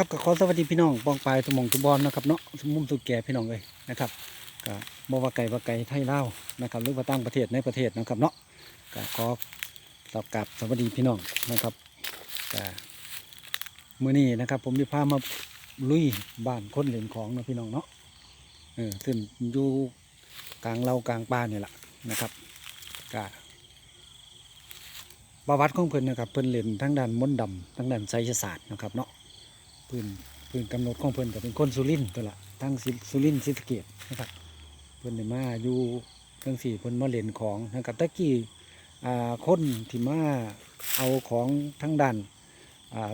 ครับก็ขอสวัสดีพี่น้องปองปลายทุกหมองทุบอลนะครับเนาะทุกมุมทุกแก่พี่น้องเลยนะครับก็บว่าไก่ว่าไก่ไทยลานะครับหรือว่าต่างประเทศในประเทศนะครับเนาะก็ขอตอบกลับสวัสดีพี่น้องนะครับก็มื้อนี้นะครับ ผมมีพามาลุยบ้านคนเล่นของนะพี่น้องเนาะเออซึ่งอยู่กลางเรากลางป่าเนี่ยแหละนะครับก็ประวัติของเพิ่นนะครับเพิ่นเล่นทั้งด้านมนต์ดำทั้งด้านไสยศาสตร์นะครับเนาะ พื้นพื้นกำหนดของเพิ่นก็เป็นคนสุรินทร์ตัวละทั้งสุรินทร์ศรีสะเกษนะครับเพิ่นได้มาอยู่ทั้งสี่เพิ่นมาเล่นของนะครับตะกี้คนที่มาเอาของทั้งด้าน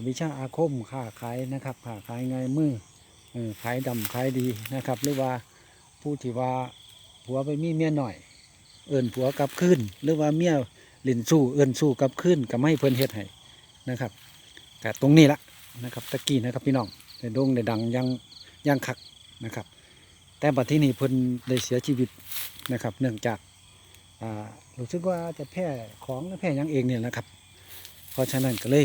วิชาอาคมค้าขายนะครับค้าขายง่ายมือขายดำขายดีนะครับ หรือว่าผู้ที่ว่าผัวไปมีเมียหน่อย เอิ้นผัวกลับคืนหรือว่าเมียเล่นสู้เอิ้นสู้กลับคืนก็ไม่เพิ่นเฮ็ดให้นะครับก็ตรงนี้ละ นะครับตะกี้นะครับพี่น้องในโด่งในดังยังยังคักนะครับ แต่บัดที่นี้เพิ่นได้เสียชีวิตนะครับ เนื่องจากอ่ารู้สึกว่าจะแพ้ของแพ้ยังเองเนี่ยนะครับ เพราะฉะนั้นก็เลย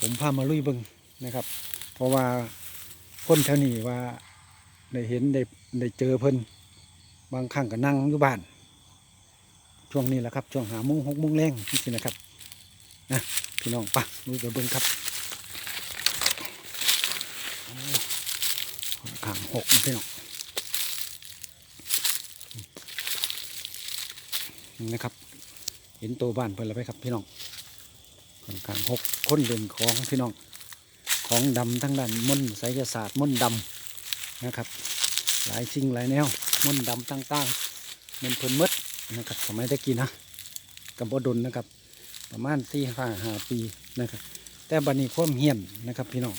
ผมพามาลุยบิงนะครับ เพราะว่าคนแถวนี้ว่าได้เห็นได้ได้เจอเพิ่นบางครั้งก็นั่งอยู่บ้านช่วงนี้แหละครับช่วงหาโมงหกโมงแรงนี่สินะครับนะพี่น้องปะลุยไปเบิงครับ อ่างหกนะพี่น้องนี่นะครับ เห็นตัวบ้านเพิ่นแล้วไหมครับพี่น้องค่อนข้างหกคนเด่นของพี่น้อง ของดำทั้งด้านมนต์ไสยศาสตร์มนต์ดำนะครับ หลายสิ่งหลายแนวมนต์ดำต่างๆมันเพิ่นมดนะครับสมัยตะกี้นะกับบดลนะครับ ประมาณสี่ห้าห้าปีนะครับ แต่บัดนี้ความเฮียนนะครับพี่น้อง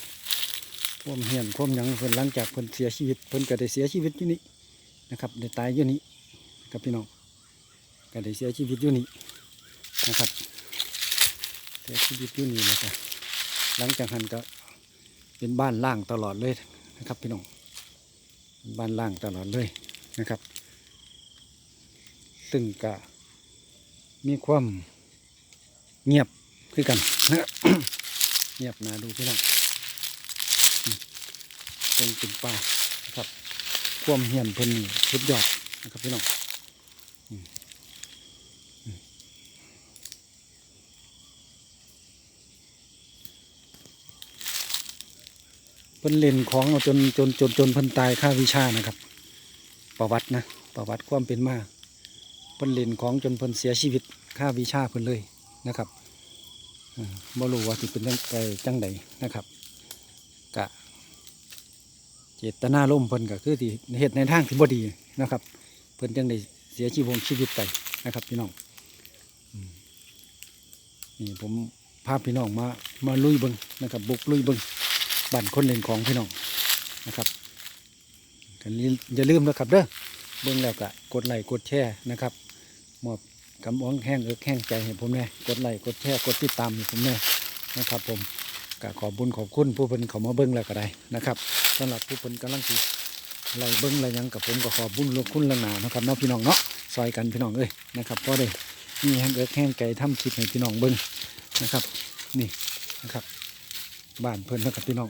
วามเหียนความหยังเพิ่นหลังจากเพิ่นเสียชีวิตเพิ่นก็ได้เสียชีวิตอยู่นี่นะครับได้ตายอยู่นี่ครับพี่น้องก็ได้เสียชีวิตอยู่นี่นะครับเสียชีวิตอยู่นี่แล้วก็หลังจากนั้นก็เป็นบ้านล่างตลอดเลยนะครับพี่น้องบ้านล่างตลอดเลยนะครับ ซึ่งก็มีความเงียบคือกันเงียบนาดูพี่น้อง ตรงเป็นป่านะครับความเหียนเพิ่นนี่สุดยอดนะครับพี่น้องเพิ่นเล่นของเอาจนจนจนจนเพิ่นตายค่าวิชานะครับ ประวัตินะประวัติความเป็นมาเพิ่นเล่นของจนเพิ่นเสียชีวิตค่าวิชาเพิ่นเลยนะครับบ่รู้ว่าที่เป็นจังไดจังใดนะครับกะ เจตนาล่มเพิ่นก็คือที่เหตุในทางที่บ่ดีนะครับ เพิ่นจังได้เสียชีวิตชีวิตไปนะครับ พี่น้องนี่ผมพาพี่น้องมามาลุยเบิงนะครับ บุกลุยเบิงบ้านคนเล่นของพี่น้องนะครับกันอย่าลืมนะครับเด้อเบิ่งแล้วก็กดไลค์กดแชร์นะครับมอบกำอ้องแห้งเอิกแห้งใจให้ผมแน่กดไลค์กดแชร์กดติดตามให้ผมแน่นะครับผม ก็ขอบุญขอบคุณผู้เพิ่นเขามาเบิ่งแล้วก็ได้นะครับสำหรับผู้คนกำลังสิไล่เบิ้งไล่หยังกับผมก็ขอบุญลวงคุณลังหนานะครับเนาะพี่น้องเนาะซอยกันพี่น้องเอ้ยนะครับก็ได้มีแห้งเอิกแห้งไก่ทำคลิปให้พี่น้องเบิ้งนะครับ นี่นะครับ บ้านเพิ่นนะครับพี่น้อง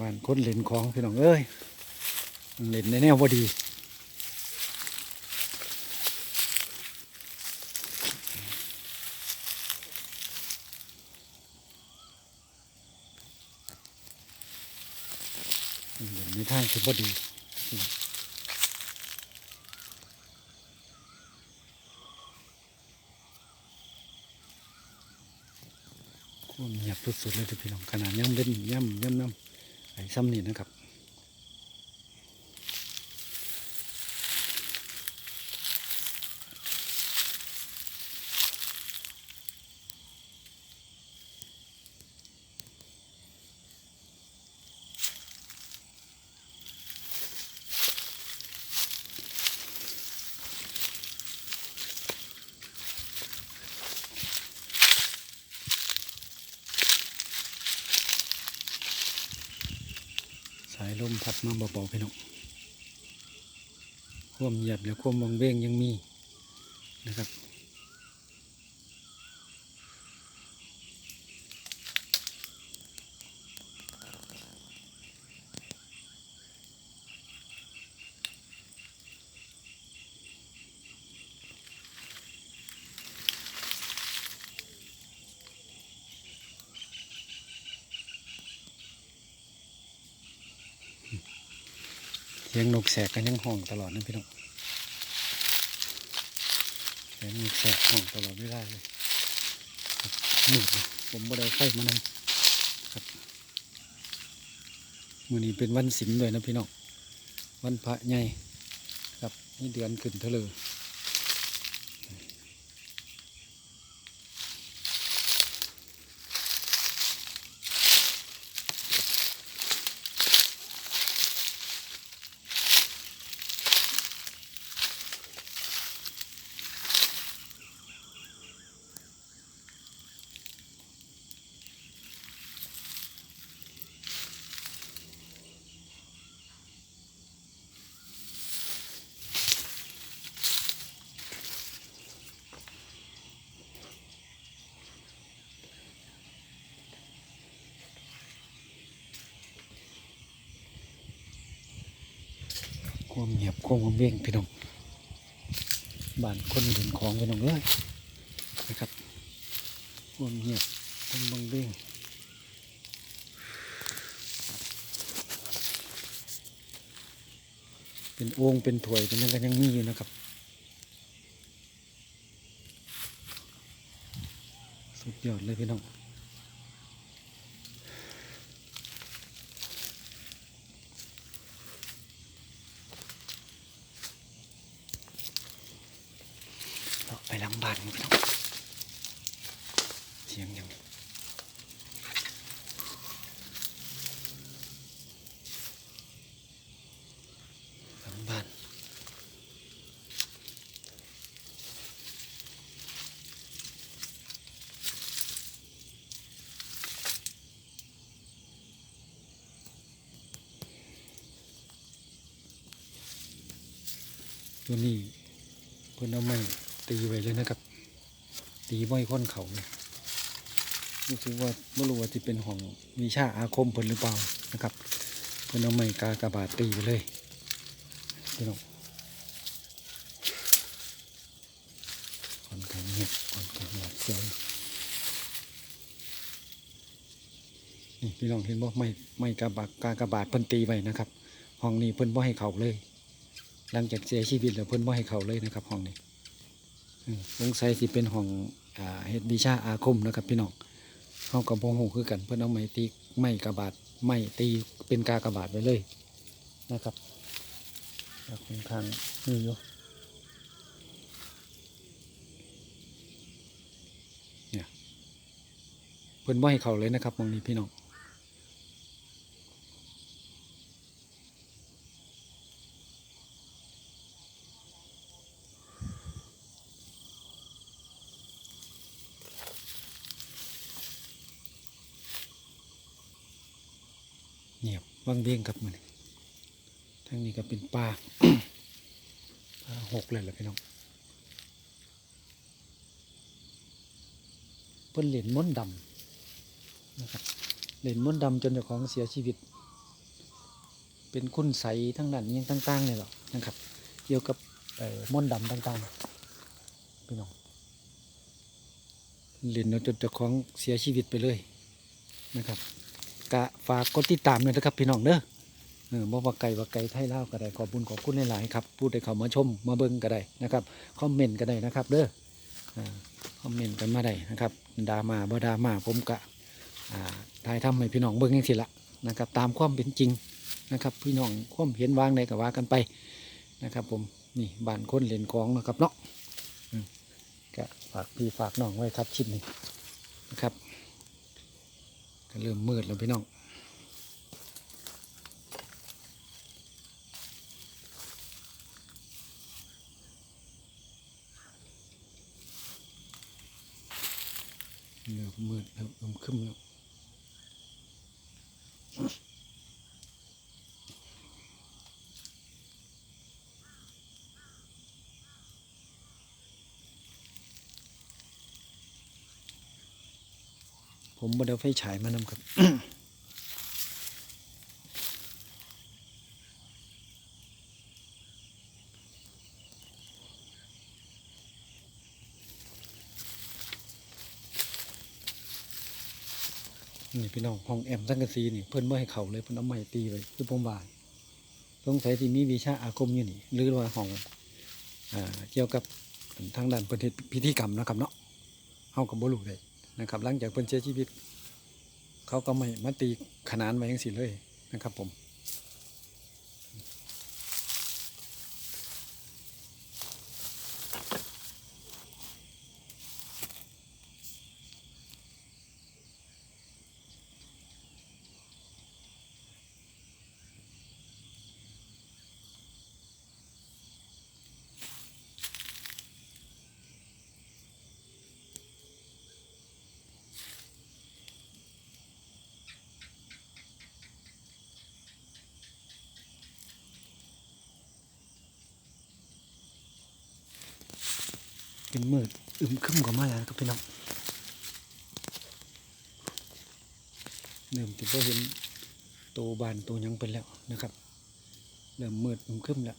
บ้านคนเล่นของพี่น้องเอ้ยเล่นในแนวพอดีเล่นในทางที่พอดีความเงียบสุดๆเลยทีพี่น้องขนาดย่ำเล่นย่ำย่ำน้ำไอ้ซ้ำนี่นะครับ ลมพัดมาเบาๆพี่น้องความเงียบและความวังเวงยังมีนะครับ เลี้ยงนกแสกกันยังห้องตลอดนะพี่น้องเลี้ยงนกแสกห้องตลอดไม่ได้เลยครับมืดผมบ่ได้ไฟมานำครับมื้อนี้เป็นวันศิลป์เลยนะพี่น้องวันพระใหญ่ครับนี่เดือนขึ้นเลอ ความเงียบความวังเวงพี่น้องบ้านคนเดินของพี่น้องเอ้ยนะครับความเงียบความวังเวงเป็นโอ่งเป็นถ้วยเป็นยังกันยังมีอยู่นะครับ สุดยอดเลยพี่น้อง เราไปหลังบ้านกันพี่น้องเสียงยังหลังบ้าน ตัวนี้เพิ่นเอาไม้ตีไว้เลยนะครับ ตีบ่อยค้นเขาเลยรู้สึกว่าไม่รู้ว่าจะเป็นของวิชาอาคมเพิ่นหรือเปล่านะครับ เพิ่นเอาไม้กากระบาดตีไปเลยพี่น้องค่อนข้างเงียบค่อนข้างหวาดเสียวนี่พี่น้องเห็นบ่ไม้ไม้กาบาดกากระบาดเพิ่นตีไว้นะครับห้องนี้เพิ่นบ่ให้เขาเลย หลังจากเสียชีวิตแล้วเพิ่นบ่ให้เขาเลยนะครับห้องนี้สงสัยสิเป็นห้องเฮ็ดวิชาอาคมนะครับ พี่น้องเฮากับบ่ฮู้คือกันเพิ่นเอาไม้ตีไม้กระบาดไม้ตีเป็นกากระบาดไว้เลยนะครับแล้วค่อนข้างนี่อยู่เนี่ยเพิ่นบ่ให้เขาเลยนะครับหมองนี้พี่น้องางเว้งครับมันทางนี้ก็เป็นป่าป่าหกเลยแหละพี่น้องเพิ่นเหรียญม้นดำนะครับเหรียญม้นดำจนเจ้าของเสียชีวิต เป็นคุณใสทั้งนั้นยังต่างๆเลยหรอกนะครับ เกี่ยวกับม้นดำต่างๆพี่น้องเหรียญเอาจนเจ้าของเสียชีวิตไปเลยนะครับ กะฝากกดติดตามด้วยนะครับพี่น้องเด้อเออบ่ว่าไก่ว่าไก่ไทยลาวก็ได้ขอบคุณขอบคุณหลายๆครับพูดได้เข้ามาชมมาเบิ่งก็ได้นะครับคอมเมนต์ก็ได้นะครับเด้ออ่าคอมเมนต์กันมาได้นะครับดามาบ่ดามาผมกะอ่าถ่ายทำให้พี่น้องเบิ่งจังซี่ละนะครับตามความเป็นจริงนะครับพี่น้องความเห็นวางใดก็ว่ากันไปนะครับผมนี่บ้านคนเล่นของนะครับเนาะอืมก็ฝากพี่ฝากน้องไว้ครับชิปนี้นะครับก็ เริ่มมืดแล้วพี่น้องเริ่มมืดแล้วเริ่มขึ้นแล้ว บ่ได้เอาไฟฉายมานำครับนี่พี่น้องห้องแอมสังกะสีนี่เพิ่นไม่ให้เขาเลยเพิ่นเอาไม้ตีไว้คือผมว่าสงสัยที่มีวิชาอาคมอยู่นี่ หรือว่าของอ่าเกี่ยวกับทางด้านพิธีกรรมนะครับเนาะเฮากับบรู้เลยนะครับหลังจากเพิ่นเสียชีวิต เขาก็ไม่มาตีขนานไว้ยังสี่เลยนะครับผม เป็นมืดอึมครึมกว่ามาแล้วนะครับพี่น้องเริ่มจะเห็นตัวบานตัวยังเป็นแล้วนะครับ เริ่มมืดอึมครึมแล้ว